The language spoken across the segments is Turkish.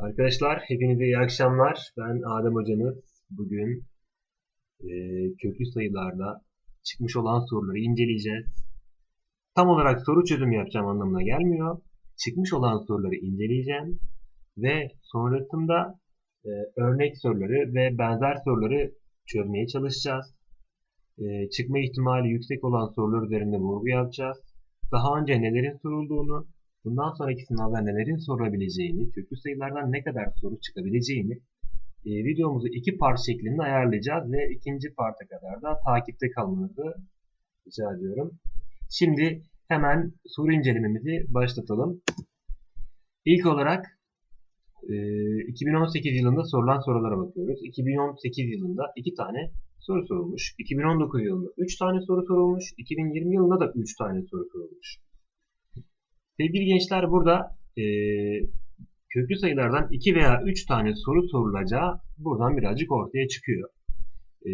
Arkadaşlar hepinize iyi akşamlar. Ben Adem Hocanız. Bugün e, köklü sayılarda çıkmış olan soruları inceleyeceğiz. Tam olarak soru çözüm yapacağım anlamına gelmiyor. Çıkmış olan soruları inceleyeceğim. Ve sonrasında e, örnek soruları ve benzer soruları çözmeye çalışacağız. E, çıkma ihtimali yüksek olan sorular üzerinde vurgu yapacağız. Daha önce nelerin sorulduğunu, bundan sonraki sınavda nelerin sorulabileceğini, köklü sayılardan ne kadar soru çıkabileceğini e, videomuzu iki part şeklinde ayarlayacağız ve ikinci parta kadar da takipte kalmanızı rica ediyorum. Şimdi hemen soru incelememizi başlatalım. İlk olarak e, 2018 yılında sorulan sorulara bakıyoruz. 2018 yılında iki tane soru sorulmuş. 2019 yılında 3 tane soru sorulmuş. 2020 yılında da 3 tane soru sorulmuş. Sevgili gençler burada e, köklü sayılardan 2 veya 3 tane soru sorulacağı buradan birazcık ortaya çıkıyor. E,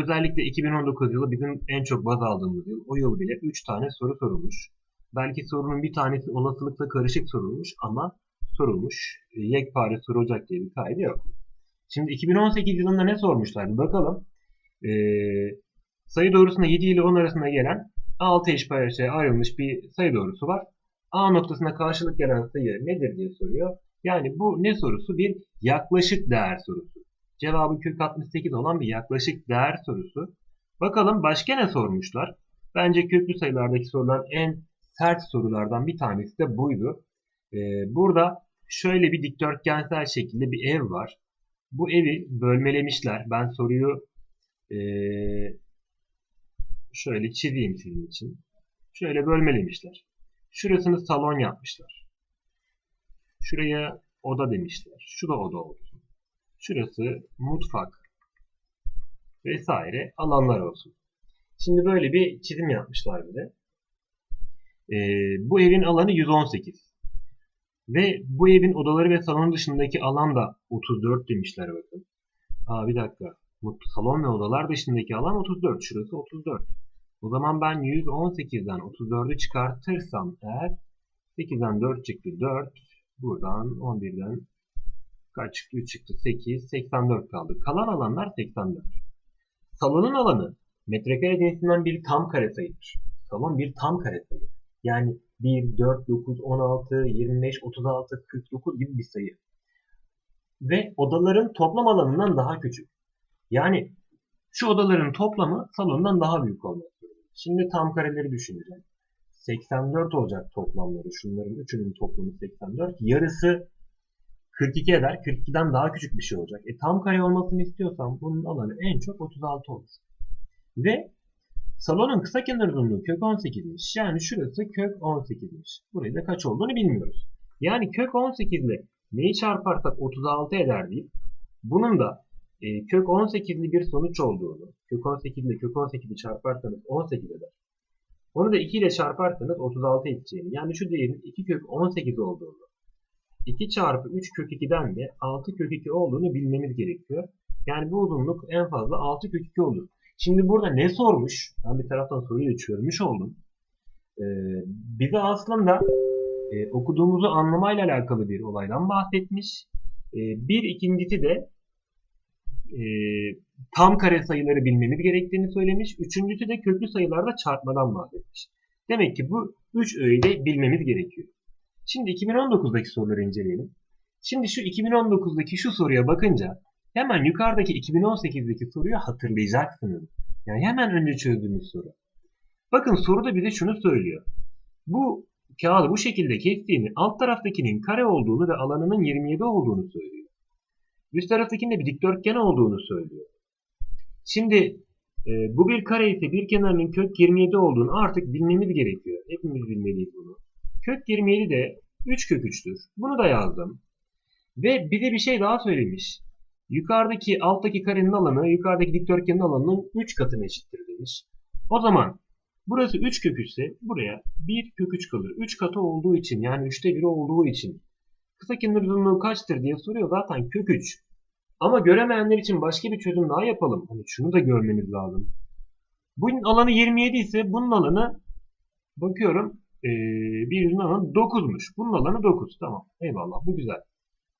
özellikle 2019 yılı bizim en çok baz aldığımız yıl. O yıl bile 3 tane soru sorulmuş. Belki sorunun bir tanesi olasılıkla karışık sorulmuş ama sorulmuş. E, yekpare sorulacak diye bir kaydı yok. Şimdi 2018 yılında ne sormuşlar? Bakalım. E, sayı doğrusunda 7 ile 10 arasında gelen 6 eş parçaya ayrılmış bir sayı doğrusu var. A noktasına karşılık gelen sayı nedir diye soruyor. Yani bu ne sorusu? Bir yaklaşık değer sorusu. Cevabı kök 68 olan bir yaklaşık değer sorusu. Bakalım başka ne sormuşlar? Bence köklü sayılardaki sorulan en sert sorulardan bir tanesi de buydu. Ee, burada şöyle bir dikdörtgensel şekilde bir ev var. Bu evi bölmelemişler. Ben soruyu ee, şöyle çizeyim sizin için. Şöyle bölmelemişler. Şurasını salon yapmışlar. Şuraya oda demişler. Şu da oda olsun. Şurası mutfak vesaire alanlar olsun. Şimdi böyle bir çizim yapmışlar bir de. Ee, bu evin alanı 118. Ve bu evin odaları ve salon dışındaki alan da 34 demişler bakın. Aa bir dakika. Salon ve odalar dışındaki alan 34. Şurası 34. O zaman ben 118'den 34'ü çıkartırsam eğer 8'den 4 çıktı 4. Buradan 11'den kaç çıktı? 3 çıktı 8. 84 kaldı. Kalan alanlar 84. Salonun alanı metrekare cinsinden bir tam kare sayıdır. Salon bir tam kare sayı. Yani 1, 4, 9, 16, 25, 36, 49 gibi bir sayı. Ve odaların toplam alanından daha küçük. Yani şu odaların toplamı salondan daha büyük olmak Şimdi tam kareleri düşüneceğim. 84 olacak toplamları. Şunların üçünün toplamı 84. Yarısı 42 eder. 42'den daha küçük bir şey olacak. E tam kare olmasını istiyorsam bunun alanı en çok 36 olur. Ve salonun kısa kenar uzunluğu kök 18'miş. Yani şurası kök 18'miş. Burayı da kaç olduğunu bilmiyoruz. Yani kök 18 ile neyi çarparsak 36 eder deyip bunun da e, kök 18'li bir sonuç olduğunu, kök 18 ile kök 18'i çarparsanız 18 eder. Onu da 2 ile çarparsanız 36 edeceğini, yani şu değerin 2 kök 18 olduğunu, 2 çarpı 3 kök 2'den de 6 kök 2 olduğunu bilmemiz gerekiyor. Yani bu uzunluk en fazla 6 kök 2 olur. Şimdi burada ne sormuş? Ben bir taraftan soruyu da çözmüş oldum. Ee, bize aslında e, okuduğumuzu anlamayla alakalı bir olaydan bahsetmiş. E, bir ikincisi de e, tam kare sayıları bilmemiz gerektiğini söylemiş. Üçüncüsü de köklü sayılarda çarpmadan bahsetmiş. Demek ki bu üç öğeyi bilmemiz gerekiyor. Şimdi 2019'daki soruları inceleyelim. Şimdi şu 2019'daki şu soruya bakınca hemen yukarıdaki 2018'deki soruyu hatırlayacaksınız. Yani hemen önce çözdüğümüz soru. Bakın soruda bize şunu söylüyor. Bu kağıdı bu şekilde kestiğini alt taraftakinin kare olduğunu ve alanının 27 olduğunu söylüyor. Üst taraftakinde bir dikdörtgen olduğunu söylüyor. Şimdi e, bu bir kare ise bir kenarının kök 27 olduğunu artık bilmemiz gerekiyor. Hepimiz bilmeliyiz bunu. Kök 27 de 3 kök 3'tür. Bunu da yazdım. Ve bize bir şey daha söylemiş. Yukarıdaki alttaki karenin alanı yukarıdaki dikdörtgenin alanının 3 katına eşittir demiş. O zaman burası 3 kök 3 ise buraya 1 kök 3 kalır. 3 katı olduğu için yani 3'te 1 olduğu için Kısa kenar uzunluğu kaçtır diye soruyor zaten kök 3. Ama göremeyenler için başka bir çözüm daha yapalım. Hani şunu da görmeniz lazım. Bunun alanı 27 ise bunun alanı bakıyorum ee, bir alanı 9'muş. Bunun alanı 9. Tamam. Eyvallah. Bu güzel.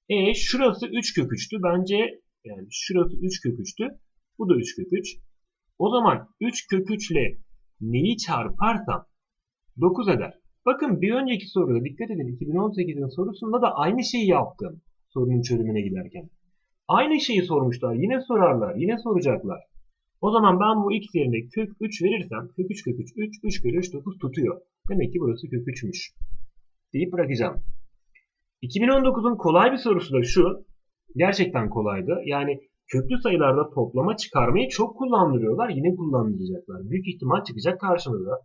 E şurası 3 kök 3'tü. Bence yani şurası 3 kök 3'tü. Bu da 3 kök 3. O zaman 3 kök 3 ile neyi çarparsam 9 eder. Bakın bir önceki soruda dikkat edin 2018'in sorusunda da aynı şeyi yaptım. Sorunun çözümüne giderken. Aynı şeyi sormuşlar. Yine sorarlar. Yine soracaklar. O zaman ben bu x yerine kök 3 verirsem kök 3 kök 3 3 3 kök 3 9 tutuyor. Demek ki burası kök 3'müş. Deyip bırakacağım. 2019'un kolay bir sorusu da şu. Gerçekten kolaydı. Yani köklü sayılarda toplama çıkarmayı çok kullandırıyorlar. Yine kullandıracaklar. Büyük ihtimal çıkacak karşımıza.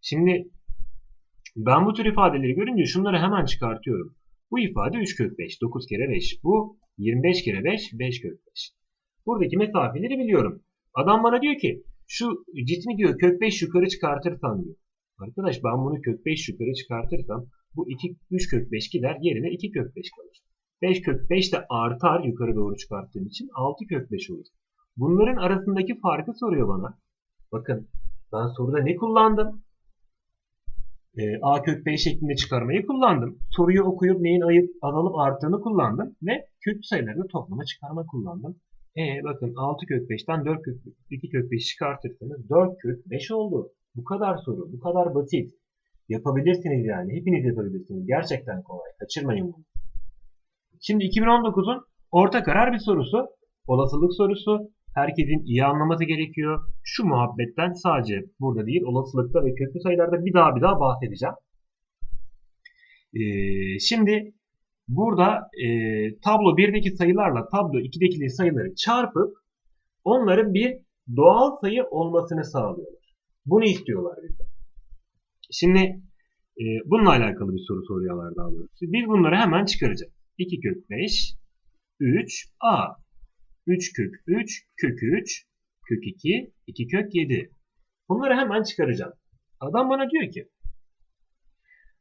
Şimdi ben bu tür ifadeleri görünce şunları hemen çıkartıyorum. Bu ifade 3 kök 5, 9 kere 5. Bu 25 kere 5, 5 kök 5. Buradaki mesafeleri biliyorum. Adam bana diyor ki şu cismi diyor kök 5 yukarı çıkartırsan diyor. Arkadaş ben bunu kök 5 yukarı çıkartırsam bu 2, 3 kök 5 gider yerine 2 kök 5 kalır. 5 kök 5 de artar yukarı doğru çıkarttığım için 6 kök 5 olur. Bunların arasındaki farkı soruyor bana. Bakın ben soruda ne kullandım? Ee, A kök 5 şeklinde çıkarmayı kullandım. Soruyu okuyup neyin ayıp azalıp arttığını kullandım. Ve kök sayılarını toplama çıkarma kullandım. E bakın 6 kök 5'ten 4 kök 2 kök 5 çıkartırsanız 4 kök 5 oldu. Bu kadar soru. Bu kadar basit. Yapabilirsiniz yani. Hepiniz yapabilirsiniz. Gerçekten kolay. Kaçırmayın bunu. Şimdi 2019'un orta karar bir sorusu. Olasılık sorusu. Herkesin iyi anlaması gerekiyor. Şu muhabbetten sadece burada değil olasılıkta ve köklü sayılarda bir daha bir daha bahsedeceğim. Ee, şimdi burada e, tablo 1'deki sayılarla tablo 2'deki sayıları çarpıp onların bir doğal sayı olmasını sağlıyorlar. Bunu istiyorlar bizden. Şimdi e, bununla alakalı bir soru soruyorlar daha doğrusu. Biz bunları hemen çıkaracağız. 2 kök 5, 3, a. 3 kök 3, kök 3, kök 2, 2 kök 7. Bunları hemen çıkaracağım. Adam bana diyor ki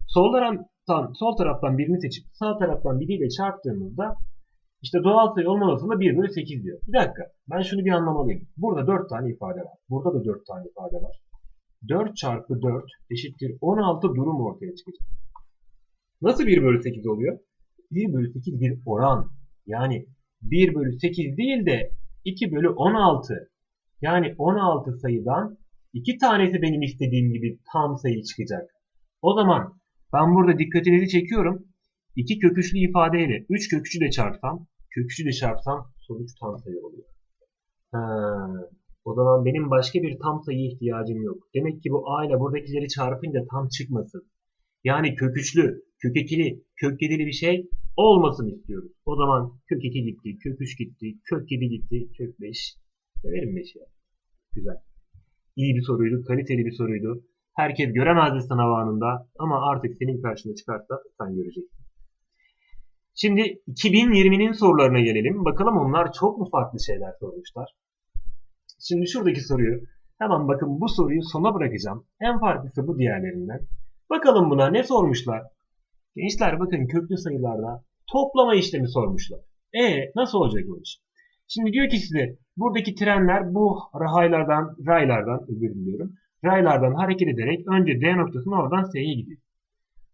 sol taraftan, sol taraftan birini seçip sağ taraftan biriyle çarptığımızda işte doğal sayı olma olasılığı 1 bölü 8 diyor. Bir dakika ben şunu bir anlamalıyım. Burada 4 tane ifade var. Burada da 4 tane ifade var. 4 çarpı 4 eşittir 16 durum ortaya çıkacak. Nasıl 1 bölü 8 oluyor? 1 bölü 8 bir oran. Yani 1 bölü 8 değil de 2 bölü 16. Yani 16 sayıdan 2 tanesi benim istediğim gibi tam sayı çıkacak. O zaman ben burada dikkatinizi çekiyorum. 2 köküçlü ifadeyle 3 köküçü de çarpsam, köküçü de çarpsam sonuç tam sayı oluyor. Ha, o zaman benim başka bir tam sayı ihtiyacım yok. Demek ki bu a ile buradakileri çarpınca tam çıkmasın. Yani kök ikili, kök bir şey olmasın istiyoruz. O zaman kök 2 gitti, kök 3 gitti, kök 7 gitti, kök 5. Severim 5 ya. Güzel. İyi bir soruydu, kaliteli bir soruydu. Herkes göremezdi sınav anında ama artık senin karşına çıkarsa sen göreceksin. Şimdi 2020'nin sorularına gelelim. Bakalım onlar çok mu farklı şeyler sormuşlar. Şimdi şuradaki soruyu hemen bakın bu soruyu sona bırakacağım. En farklısı bu diğerlerinden. Bakalım buna ne sormuşlar? Gençler bakın köklü sayılarda toplama işlemi sormuşlar. E nasıl olacak bu iş? Şimdi diyor ki size buradaki trenler bu raylardan, raylardan özür diliyorum. Raylardan hareket ederek önce D noktasına oradan S'ye gidiyor.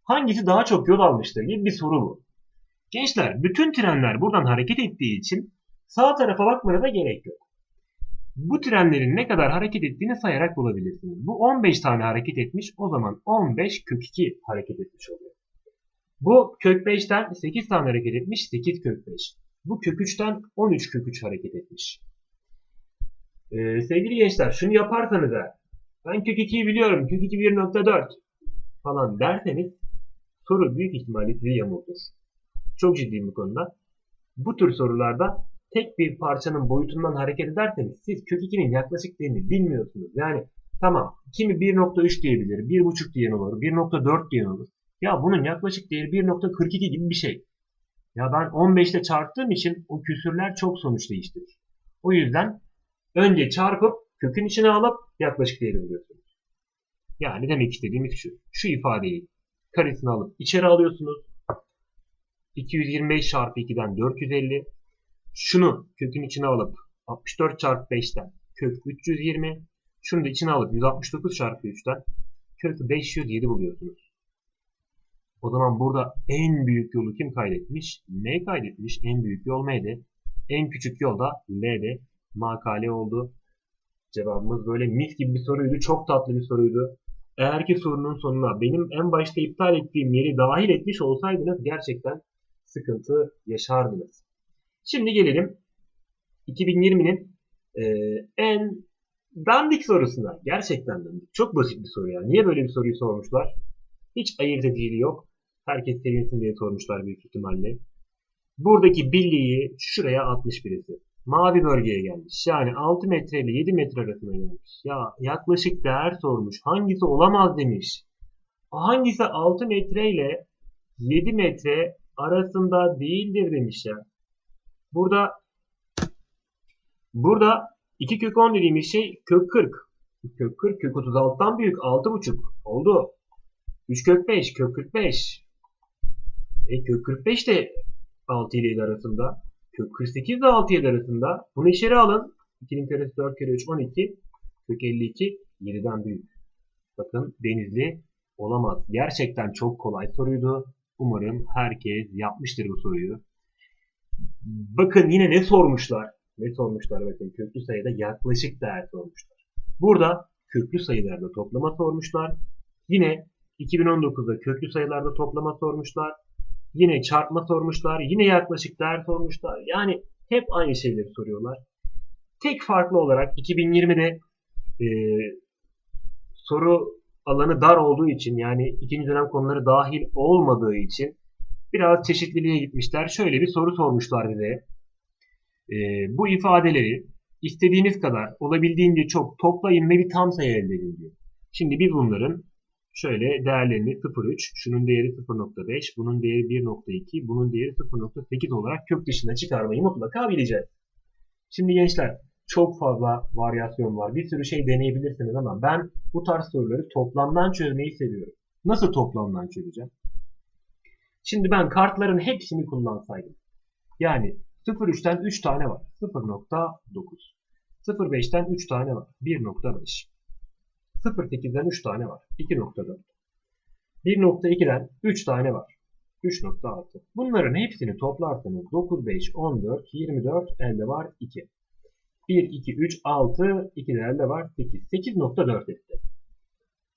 Hangisi daha çok yol almıştır gibi bir soru bu. Gençler bütün trenler buradan hareket ettiği için sağ tarafa bakmaya da gerek yok. Bu trenlerin ne kadar hareket ettiğini sayarak bulabilirsiniz. Bu 15 tane hareket etmiş. O zaman 15 kök 2 hareket etmiş oluyor. Bu kök 5'ten 8 tane hareket etmiş. 8 kök 5. Bu kök 3'ten 13 kök 3 hareket etmiş. Ee, sevgili gençler şunu yaparsanız da ben kök 2'yi biliyorum. Kök 2 1.4 falan derseniz soru büyük ihtimalle sizi yamultur. Çok ciddiyim bu konuda. Bu tür sorularda tek bir parçanın boyutundan hareket ederseniz siz kök 2'nin yaklaşık değerini bilmiyorsunuz. Yani tamam kimi 1.3 diyebilir, 1.5 diyen olur, 1.4 diyen olur. Ya bunun yaklaşık değeri 1.42 gibi bir şey. Ya ben 15 ile çarptığım için o küsürler çok sonuç değiştirir. O yüzden önce çarpıp kökün içine alıp yaklaşık değeri buluyorsunuz. Yani demek istediğimiz şu. Şu ifadeyi karesini alıp içeri alıyorsunuz. 225 çarpı 2'den 450. Şunu kökün içine alıp 64 çarpı 5'ten kök 320. Şunu da içine alıp 169 çarpı 3'ten kök 507 buluyorsunuz. O zaman burada en büyük yolu kim kaydetmiş? M kaydetmiş. En büyük yol M'de. En küçük yol da L'de. Makale oldu. Cevabımız böyle mis gibi bir soruydu. Çok tatlı bir soruydu. Eğer ki sorunun sonuna benim en başta iptal ettiğim yeri dahil etmiş olsaydınız gerçekten sıkıntı yaşardınız. Şimdi gelelim 2020'nin e, en dandik sorusuna. Gerçekten dandik. Çok basit bir soru ya. Niye böyle bir soruyu sormuşlar? Hiç ayırt ediciliği yok. Herkes sevinsin diye sormuşlar büyük ihtimalle. Buradaki birliği şuraya atmış birisi. Mavi bölgeye gelmiş. Yani 6 metre ile 7 metre arasında gelmiş. Ya yaklaşık değer sormuş. Hangisi olamaz demiş. Hangisi 6 metre ile 7 metre arasında değildir demiş ya. Burada burada 2 kök 10 dediğimiz şey kök 40. Kök 40 kök 36'dan büyük 6,5 oldu. 3 kök 5 kök 45. E kök 45 de 6 ile 7 arasında. Kök 48 de 6 7 arasında. Bunu içeri alın. 2'nin karesi 4 kere 3 12. Kök 52 7'den büyük. Bakın denizli olamaz. Gerçekten çok kolay soruydu. Umarım herkes yapmıştır bu soruyu. Bakın yine ne sormuşlar? Ne sormuşlar bakın köklü sayıda yaklaşık değer sormuşlar. Burada köklü sayılarda toplama sormuşlar. Yine 2019'da köklü sayılarda toplama sormuşlar. Yine çarpma sormuşlar. Yine yaklaşık değer sormuşlar. Yani hep aynı şeyleri soruyorlar. Tek farklı olarak 2020'de e, soru alanı dar olduğu için yani ikinci dönem konuları dahil olmadığı için biraz çeşitliliğe gitmişler. Şöyle bir soru sormuşlar bize. E, bu ifadeleri istediğiniz kadar olabildiğince çok toplayın ve bir tam sayı elde edin diyor. Şimdi biz bunların şöyle değerlerini 0.3, şunun değeri 0.5, bunun değeri 1.2, bunun değeri 0.8 olarak kök dışına çıkarmayı mutlaka bileceğiz. Şimdi gençler çok fazla varyasyon var. Bir sürü şey deneyebilirsiniz ama ben bu tarz soruları toplamdan çözmeyi seviyorum. Nasıl toplamdan çözeceğim? Şimdi ben kartların hepsini kullansaydım. Yani 0.3'ten 3 tane var. 0.9. 0.5'ten 3 tane var. 1.5. 0.8'den 3 tane var. 2.4. 1.2'den 3 tane var. 3.6. Bunların hepsini toplarsanız 9, 5, 14, 24, elde var 2. 1, 2, 3, 6, 2 de elde var 8. 8.4 etti.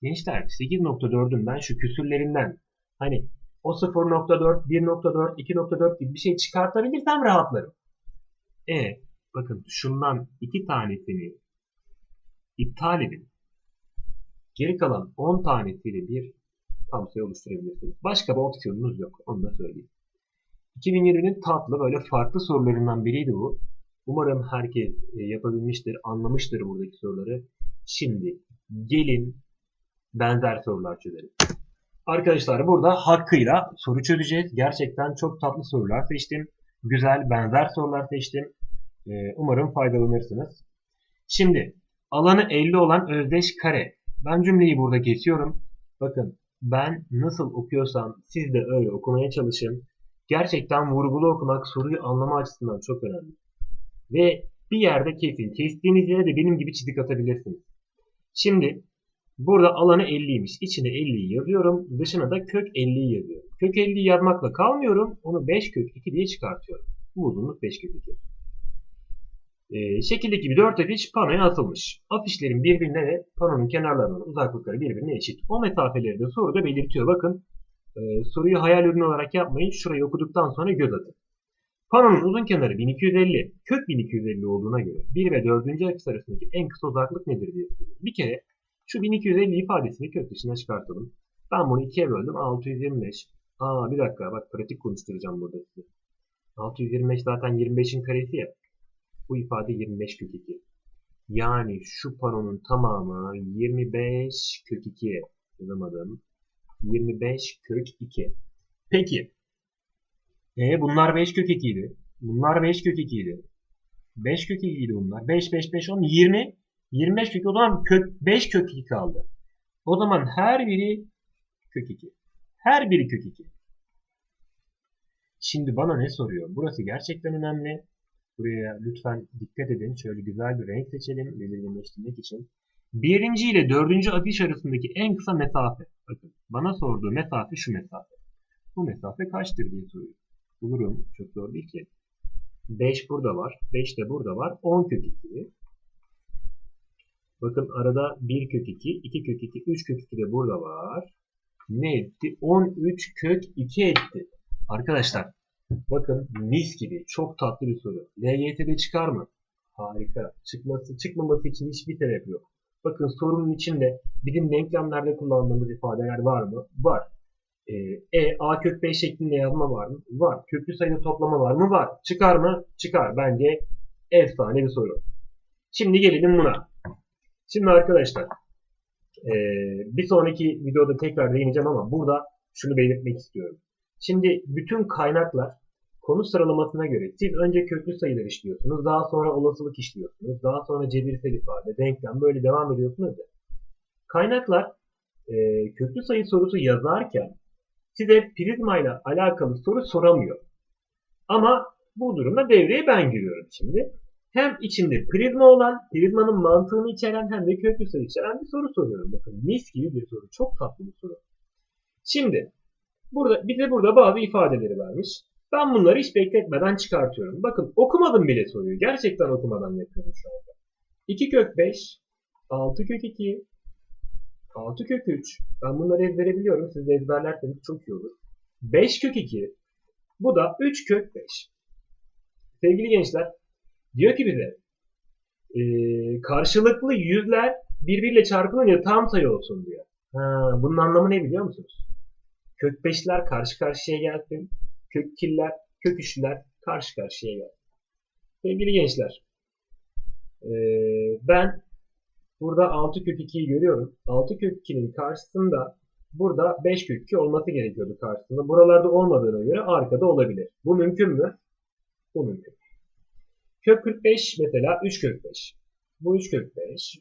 Gençler 8.4'ün ben şu küsürlerinden hani o 0.4, 1.4, 2.4 gibi bir şey çıkartabilirsem rahatlarım. E bakın şundan iki tanesini iptal edin. Geri kalan 10 tanesiyle bir tam sayı oluşturabilirsiniz. Başka bir opsiyonunuz yok. Onu da söyleyeyim. 2020'nin tatlı böyle farklı sorularından biriydi bu. Umarım herkes e, yapabilmiştir, anlamıştır buradaki soruları. Şimdi gelin benzer sorular çözelim. Arkadaşlar burada hakkıyla soru çözeceğiz. Gerçekten çok tatlı sorular seçtim. Güzel benzer sorular seçtim. E, umarım faydalanırsınız. Şimdi alanı 50 olan özdeş kare ben cümleyi burada kesiyorum. Bakın ben nasıl okuyorsam siz de öyle okumaya çalışın. Gerçekten vurgulu okumak soruyu anlama açısından çok önemli. Ve bir yerde kesin. Kestiğiniz yere de benim gibi çizik atabilirsiniz. Şimdi burada alanı 50'ymiş. İçine 50'yi yazıyorum. Dışına da kök 50'yi yazıyorum. Kök 50'yi yazmakla kalmıyorum. Onu 5 kök 2 diye çıkartıyorum. Bu uzunluk 5 kök 2. E, şekildeki gibi 4 afiş panoya asılmış. Afişlerin birbirine ve panonun kenarlarının uzaklıkları birbirine eşit. O mesafeleri de soruda belirtiyor. Bakın e, soruyu hayal ürünü olarak yapmayın. Şurayı okuduktan sonra göz atın. Panonun uzun kenarı 1250, kök 1250 olduğuna göre 1 ve 4. afiş arasındaki en kısa uzaklık nedir diye soruyor. Bir kere şu 1250 ifadesini kök dışına çıkartalım. Ben bunu ikiye böldüm. 625. Aa bir dakika bak pratik konuşturacağım burada size. 625 zaten 25'in karesi ya. Bu ifade 25 kök 2. Yani şu panonun tamamı 25 kök 2 yazamadım. 25 kök 2. Peki. E bunlar 5 kök 2 idi. Bunlar 5 kök 2 idi. 5 kök 2 idi bunlar. 5 5 5 10 20 25 kök o zaman kök 5 kök 2 kaldı. O zaman her biri kök 2. Her biri kök 2. Şimdi bana ne soruyor? Burası gerçekten önemli. Buraya lütfen dikkat edin. Şöyle güzel bir renk seçelim belirginleştirmek için. Birinci ile dördüncü afiş arasındaki en kısa mesafe. Bakın bana sorduğu mesafe şu mesafe. Bu mesafe kaçtır diye soruyor. Bulurum. Çok zor değil ki. 5 burada var. 5 de burada var. 10 kök 2. Bakın arada 1 kök 2, 2 kök 2, 3 kök 2 de burada var. Ne etti? 13 kök 2 etti. Arkadaşlar bakın mis gibi çok tatlı bir soru. LGT'de çıkar mı? Harika. Çıkması, çıkmaması için hiçbir sebep yok. Bakın sorunun içinde bizim denklemlerde kullandığımız ifadeler var mı? Var. Ee, e, a kök 5 şeklinde yazma var mı? Var. Köklü sayıda toplama var mı? Var. Çıkar mı? Çıkar. Bence efsane bir soru. Şimdi gelelim buna. Şimdi arkadaşlar e, bir sonraki videoda tekrar değineceğim ama burada şunu belirtmek istiyorum. Şimdi bütün kaynaklar konu sıralamasına göre siz önce köklü sayılar işliyorsunuz, daha sonra olasılık işliyorsunuz, daha sonra cebirsel ifade, denklem böyle devam ediyorsunuz ya. Kaynaklar e, köklü sayı sorusu yazarken size prizma ile alakalı soru soramıyor. Ama bu durumda devreye ben giriyorum şimdi. Hem içinde prizma olan, prizmanın mantığını içeren hem de köklü sayı içeren bir soru soruyorum. Bakın mis gibi bir soru. Çok tatlı bir soru. Şimdi burada bize burada bazı ifadeleri vermiş. Ben bunları hiç bekletmeden çıkartıyorum. Bakın okumadım bile soruyu. Gerçekten okumadan yapıyorum şu anda. 2 kök 5, 6 kök 2, 6 kök 3. Ben bunları ezberebiliyorum. Siz de ezberlerseniz çok iyi olur. 5 kök 2. Bu da 3 kök 5. Sevgili gençler, diyor ki bize e, karşılıklı yüzler birbiriyle çarpılınca tam sayı olsun diyor. Ha, bunun anlamı ne biliyor musunuz? Kök 5'ler karşı karşıya gelsin. Kök 2'ler, kök 3'ler karşı karşıya gelsin. Sevgili gençler, e, ben Burada 6 kök 2'yi görüyorum. 6 kök 2'nin karşısında burada 5 kök 2 olması gerekiyordu karşısında. Buralarda olmadığına göre arkada olabilir. Bu mümkün mü? Bu mümkün. Kök 45 mesela 3 kök 5. Bu 3 kök 5.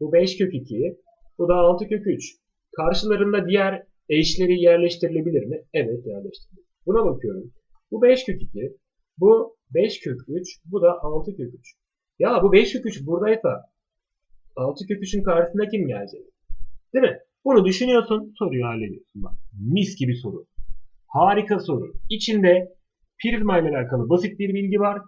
Bu 5 kök 2. Bu da 6 kök 3. Karşılarında diğer eşleri yerleştirilebilir mi? Evet yerleştirilebilir. Buna bakıyorum. Bu 5 kök 2. Bu 5 kök 3. Bu da 6 kök 3. Ya bu 5 kök 3 buradaysa 6 kök 3'ün karşısına kim gelecek? Değil mi? Bunu düşünüyorsun, soruyu hallediyorsun. Bak, mis gibi soru. Harika soru. İçinde prizma ile alakalı basit bir bilgi var.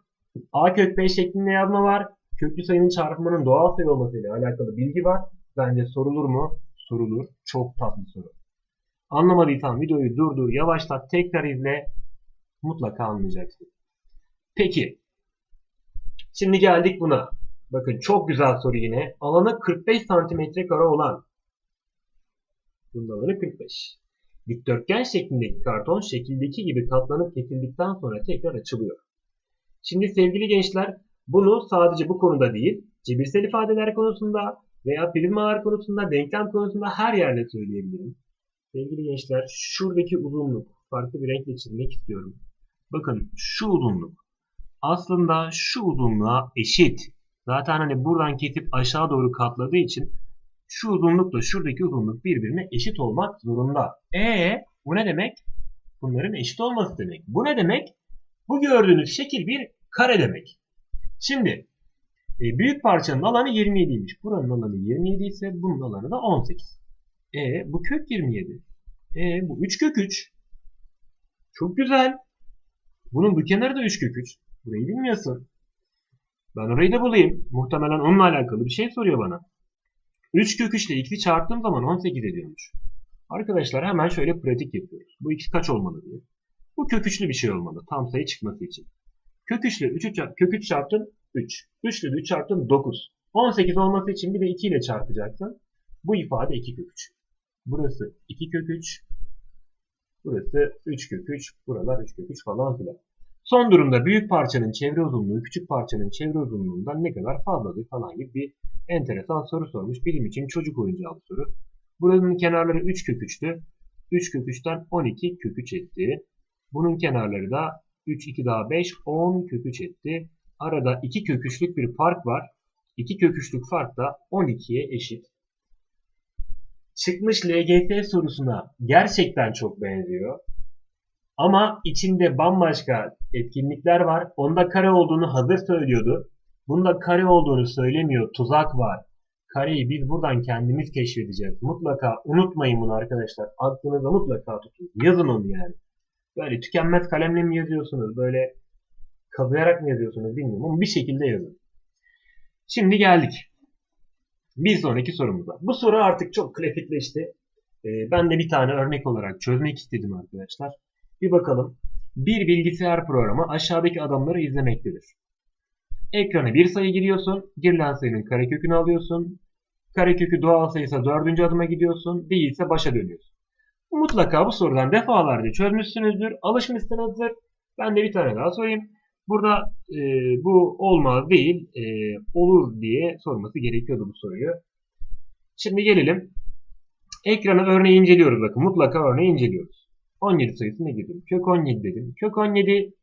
A kök 5 şeklinde yazma var. Köklü sayının çarpımının doğal sayı olmasıyla alakalı bilgi var. Bence sorulur mu? Sorulur. Çok tatlı soru. Anlamadıysan videoyu durdur, yavaşlat, tekrar izle. Mutlaka anlayacaksın. Peki. Şimdi geldik buna. Bakın çok güzel soru yine. Alanı 45 santimetre kare olan. Bunun alanı 45. Dikdörtgen şeklindeki karton şekildeki gibi katlanıp kesildikten sonra tekrar açılıyor. Şimdi sevgili gençler bunu sadece bu konuda değil, cebirsel ifadeler konusunda veya prizmalar konusunda, denklem konusunda her yerde söyleyebilirim. Sevgili gençler şuradaki uzunluk farklı bir renkle çizmek istiyorum. Bakın şu uzunluk aslında şu uzunluğa eşit. Zaten hani buradan kesip aşağı doğru katladığı için şu uzunlukla şuradaki uzunluk birbirine eşit olmak zorunda. E bu ne demek? Bunların eşit olması demek. Bu ne demek? Bu gördüğünüz şekil bir kare demek. Şimdi e, büyük parçanın alanı 27'ymiş. Buranın alanı 27 ise bunun alanı da 18. E bu kök 27. E bu 3 kök 3. Çok güzel. Bunun bu kenarı da 3 kök 3. Burayı bilmiyorsun. Ben orayı da bulayım. Muhtemelen onunla alakalı bir şey soruyor bana. 3 kök 3 ile x'i çarptığım zaman 18 ediyormuş. Arkadaşlar hemen şöyle pratik yapıyoruz. Bu x kaç olmalı diye. Bu kök 3'lü bir şey olmalı tam sayı çıkması için. Kök 3 ile 3'ü çarp, kök 3 çarptın 3. 3 ile 3 çarptın 9. 18 olması için bir de 2 ile çarpacaksın. Bu ifade 2 kök 3. Burası 2 kök 3. Burası 3 kök 3. Buralar 3 kök 3 falan filan. Son durumda büyük parçanın çevre uzunluğu küçük parçanın çevre uzunluğundan ne kadar fazladır falan gibi bir enteresan soru sormuş. Bilim için çocuk oyuncağı bir soru. Buranın kenarları 3 kök 3'tü. 3 kök 3'ten 12 kök 3 etti. Bunun kenarları da 3, 2 daha 5, 10 kök 3 etti. Arada 2 kök 3'lük bir fark var. 2 kök 3'lük fark da 12'ye eşit. Çıkmış LGS sorusuna gerçekten çok benziyor. Ama içinde bambaşka etkinlikler var. Onda kare olduğunu hazır söylüyordu. Bunda kare olduğunu söylemiyor. Tuzak var. Kareyi biz buradan kendimiz keşfedeceğiz. Mutlaka unutmayın bunu arkadaşlar. Aklınıza mutlaka tutun. Yazın onu yani. Böyle tükenmez kalemle mi yazıyorsunuz? Böyle kazıyarak mı yazıyorsunuz bilmiyorum ama bir şekilde yazın. Şimdi geldik. Bir sonraki sorumuza. Bu soru artık çok klasikleşti. Ee, ben de bir tane örnek olarak çözmek istedim arkadaşlar. Bir bakalım. Bir bilgisayar programı aşağıdaki adamları izlemektedir. Ekrana bir sayı giriyorsun. Girilen sayının karekökünü alıyorsun. Karekökü doğal sayısa dördüncü adıma gidiyorsun. Değilse başa dönüyorsun. Mutlaka bu sorudan defalarca çözmüşsünüzdür. Alışmışsınızdır. Ben de bir tane daha sorayım. Burada e, bu olmaz değil, e, olur diye sorması gerekiyordu bu soruyu. Şimdi gelelim. Ekranı örneği inceliyoruz bakın. Mutlaka örneği inceliyoruz. 17 sayısını girdim. Kök 17 dedim. Kök 17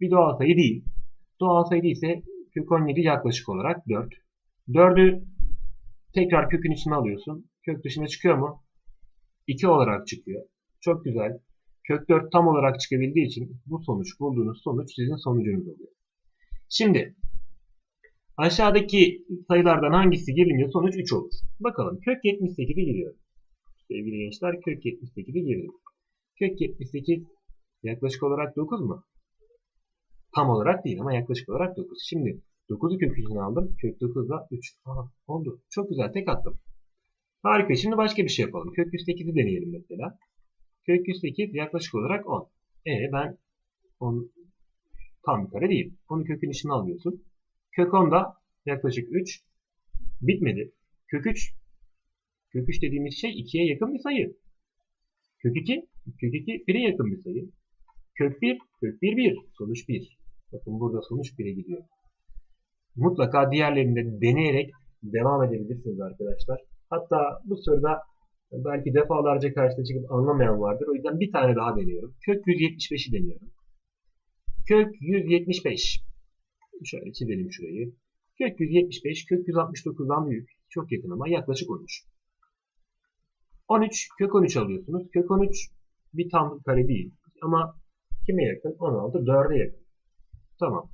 bir doğal sayı değil. Doğal sayı değilse kök 17 yaklaşık olarak 4. 4'ü tekrar kökün içine alıyorsun. Kök dışına çıkıyor mu? 2 olarak çıkıyor. Çok güzel. Kök 4 tam olarak çıkabildiği için bu sonuç, bulduğunuz sonuç sizin sonucunuz oluyor. Şimdi aşağıdaki sayılardan hangisi girince sonuç 3 olur. Bakalım kök 78'i giriyor. Sevgili gençler kök 78'i girdim. Kök 78 yaklaşık olarak 9 mu? Tam olarak değil ama yaklaşık olarak 9. Şimdi 9'u kök içine aldım. Kök 9 da 3. Aha, oldu. Çok güzel tek attım. Harika. Şimdi başka bir şey yapalım. Kök 108'i deneyelim mesela. Kök 108 yaklaşık olarak 10. E ben 10 tam bir kare değil. Onu kökün içine alıyorsun. Kök 10 da yaklaşık 3. Bitmedi. Kök 3 Kök 3 dediğimiz şey 2'ye yakın bir sayı. Kök 2 Kök 2 1'e yakın bir sayı. Kök 1 Kök 1 1. Sonuç 1. Bakın burada sonuç 1'e gidiyor. Mutlaka diğerlerinde deneyerek devam edebilirsiniz arkadaşlar. Hatta bu soruda belki defalarca karşına çıkıp anlamayan vardır. O yüzden bir tane daha deniyorum. Kök 175'i deniyorum. Kök 175. Şöyle çizelim şurayı. Kök 175 kök 169'dan büyük. Çok yakın ama yaklaşık 13. 13 kök 13 alıyorsunuz. Kök 13 bir tam kare değil. Ama kime yakın? 16 4'e yakın. Tamam.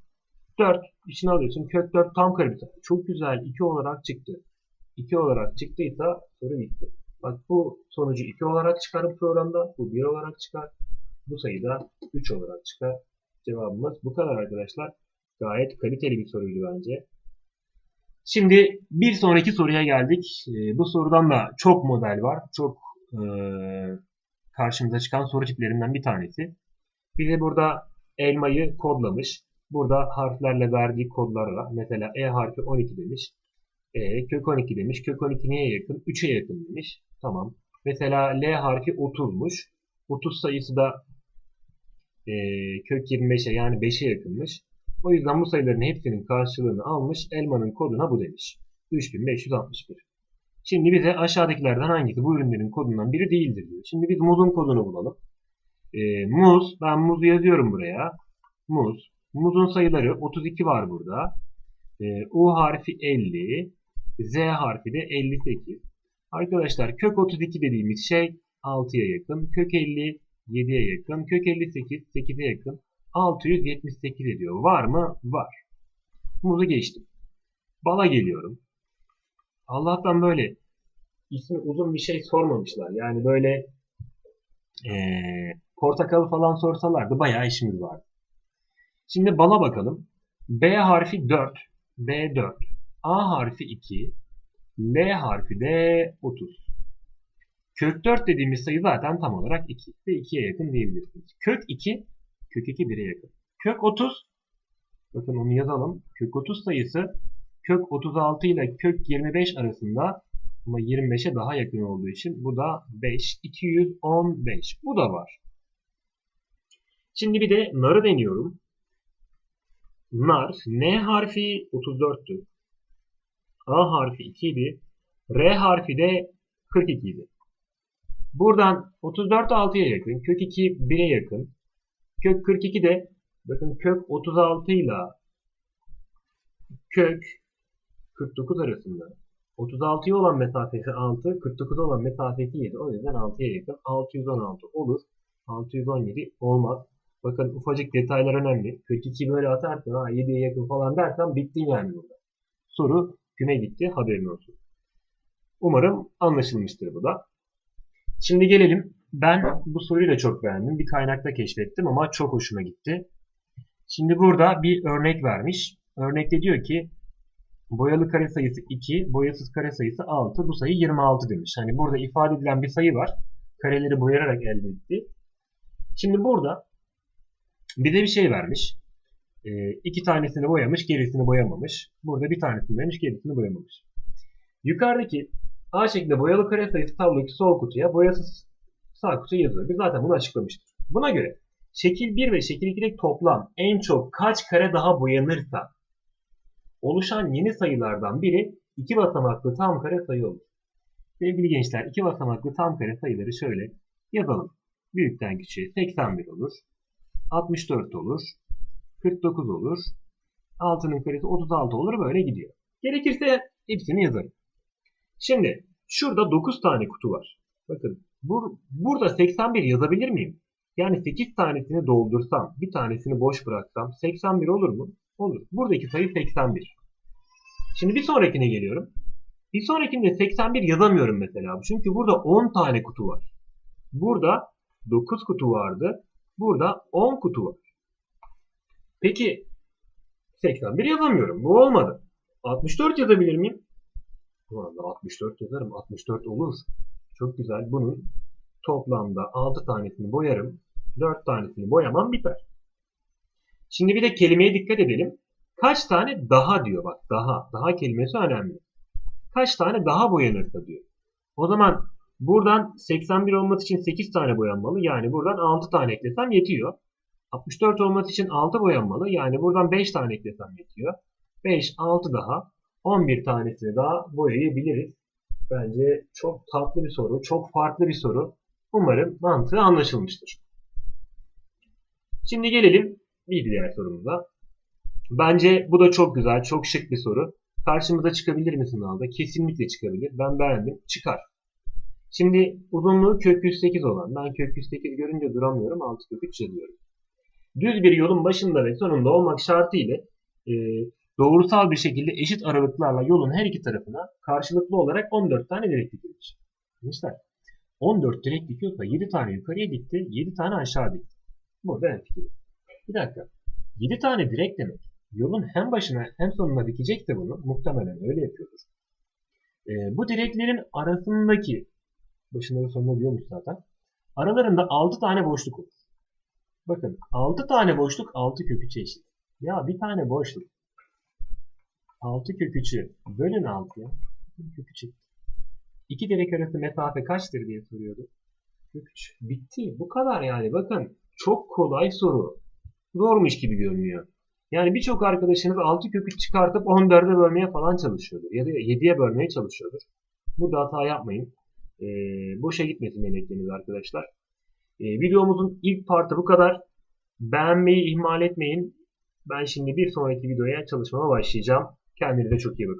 4 içine alıyorsun. Kök 4 tam kare bir sayı. Çok güzel. 2 olarak çıktı. 2 olarak çıktıysa soru bitti. Bak bu sonucu 2 olarak çıkarım programda. Bu 1 olarak çıkar. Bu sayı da 3 olarak çıkar. Cevabımız bu kadar arkadaşlar. Gayet kaliteli bir soruydu bence. Şimdi bir sonraki soruya geldik. Ee, bu sorudan da çok model var. Çok e, karşımıza çıkan soru tiplerinden bir tanesi. Bize burada elmayı kodlamış. Burada harflerle verdiği kodlarla mesela E harfi 12 demiş. E, kök 12 demiş. Kök 12 neye yakın? 3'e yakın demiş. Tamam. Mesela L harfi 30'muş. 30 sayısı da e, kök 25'e yani 5'e yakınmış. O yüzden bu sayıların hepsinin karşılığını almış. Elmanın koduna bu demiş. 3561. Şimdi bize aşağıdakilerden hangisi bu ürünlerin kodundan biri değildir diyor. Şimdi biz muzun kodunu bulalım. E, muz, ben muzu yazıyorum buraya. Muz. Muzun sayıları 32 var burada. E, U harfi 50. Z harfi de 58. Arkadaşlar kök 32 dediğimiz şey 6'ya yakın. Kök 50 7'ye yakın. Kök 58 8'e yakın. 678 ediyor. Var mı? Var. Muzu geçtim. Bala geliyorum. Allah'tan böyle ismi uzun bir şey sormamışlar. Yani böyle ee, portakalı falan sorsalardı bayağı işimiz vardı. Şimdi bala bakalım. B harfi 4. B 4. A harfi 2. L harfi de 30. Kök 4 dediğimiz sayı zaten tam olarak 2 ve 2'ye yakın diyebilirsiniz. Kök 2, kök 2 1'e yakın. Kök 30, bakın onu yazalım. Kök 30 sayısı kök 36 ile kök 25 arasında ama 25'e daha yakın olduğu için bu da 5, 215. Bu da var. Şimdi bir de narı deniyorum. Nar, N harfi 34'tü. A harfi 2 idi. R harfi de 42 idi. Buradan 34 6'ya yakın. Kök 2 1'e yakın. Kök 42 de bakın kök 36 ile kök 49 arasında. 36'ya olan mesafesi 6, 49'a olan mesafesi 7. O yüzden 6'ya yakın. 616 olur. 617 olmaz. Bakın ufacık detaylar önemli. 42 böyle atarsın ha 7'ye yakın falan dersen bittin yani burada. Soru güme gitti haberin olsun. Umarım anlaşılmıştır bu da. Şimdi gelelim ben bu soruyu da çok beğendim. Bir kaynakta keşfettim ama çok hoşuma gitti. Şimdi burada bir örnek vermiş. Örnekte diyor ki boyalı kare sayısı 2, boyasız kare sayısı 6. Bu sayı 26 demiş. Hani burada ifade edilen bir sayı var. Kareleri boyayarak elde etti. Şimdi burada bize bir şey vermiş. E, iki tanesini boyamış, gerisini boyamamış. Burada bir tanesini boyamış, gerisini boyamamış. Yukarıdaki A şeklinde boyalı kare sayısı tablodaki sol kutuya, boyasız sağ kutuya yazılır. Biz zaten bunu açıklamıştık. Buna göre şekil 1 ve şekil 2'deki toplam en çok kaç kare daha boyanırsa oluşan yeni sayılardan biri iki basamaklı tam kare sayı olur. Sevgili gençler iki basamaklı tam kare sayıları şöyle yazalım. Büyükten küçüğe 81 olur. 64 olur. 49 olur. 6'nın karesi 36 olur. Böyle gidiyor. Gerekirse hepsini yazarım. Şimdi şurada 9 tane kutu var. Bakın bur burada 81 yazabilir miyim? Yani 8 tanesini doldursam, bir tanesini boş bıraksam 81 olur mu? Olur. Buradaki sayı 81. Şimdi bir sonrakine geliyorum. Bir sonrakinde 81 yazamıyorum mesela. Çünkü burada 10 tane kutu var. Burada 9 kutu vardı. Burada 10 kutu var. Peki 81 yazamıyorum. Bu olmadı. 64 yazabilir miyim? Valla 64 yazarım. 64 olur. Çok güzel. Bunun toplamda 6 tanesini boyarım. 4 tanesini boyamam biter. Şimdi bir de kelimeye dikkat edelim. Kaç tane daha diyor bak daha. Daha kelimesi önemli. Kaç tane daha boyanırsa diyor. O zaman buradan 81 olması için 8 tane boyanmalı. Yani buradan 6 tane eklesem yetiyor. 64 olması için 6 boyanmalı. Yani buradan 5 tane eklesem yetiyor. 5, 6 daha. 11 tanesini daha boyayabiliriz. Bence çok tatlı bir soru. Çok farklı bir soru. Umarım mantığı anlaşılmıştır. Şimdi gelelim bir diğer sorumuza. Bence bu da çok güzel, çok şık bir soru. Karşımıza çıkabilir mi sınavda? Kesinlikle çıkabilir. Ben beğendim. Çıkar. Şimdi uzunluğu kök 108 olan. Ben kök 108 görünce duramıyorum. 6 kök 3 yazıyorum. Düz bir yolun başında ve sonunda olmak şartıyla e, doğrusal bir şekilde eşit aralıklarla yolun her iki tarafına karşılıklı olarak 14 tane direk dikilir. Gençler 14 direk dikiyorsa 7 tane yukarıya dikti, 7 tane aşağı dikti. Burada en fikir. Bir dakika. 7 tane direk demek. Yolun hem başına hem sonuna dikecek de bunu. Muhtemelen öyle yapıyordur. E, bu direklerin arasındaki başında ve sonunda diyormuş zaten. Aralarında 6 tane boşluk olur. Bakın 6 tane boşluk 6 kök 3'e eşit. Ya bir tane boşluk 6 kök 3'ü bölün 6'ya. Kök 3 İki direk arası mesafe kaçtır diye soruyordu. Kök 3. Bitti. Bu kadar yani. Bakın çok kolay soru. Zormuş gibi görünüyor. Yani birçok arkadaşınız 6 kök 3 çıkartıp 14'e bölmeye falan çalışıyordur. Ya da 7'ye bölmeye çalışıyordur. Burada hata yapmayın. Ee, boşa gitmesin emekleriniz arkadaşlar. Ee, videomuzun ilk partı bu kadar. Beğenmeyi ihmal etmeyin. Ben şimdi bir sonraki videoya çalışmama başlayacağım. Kendinize çok iyi bakın.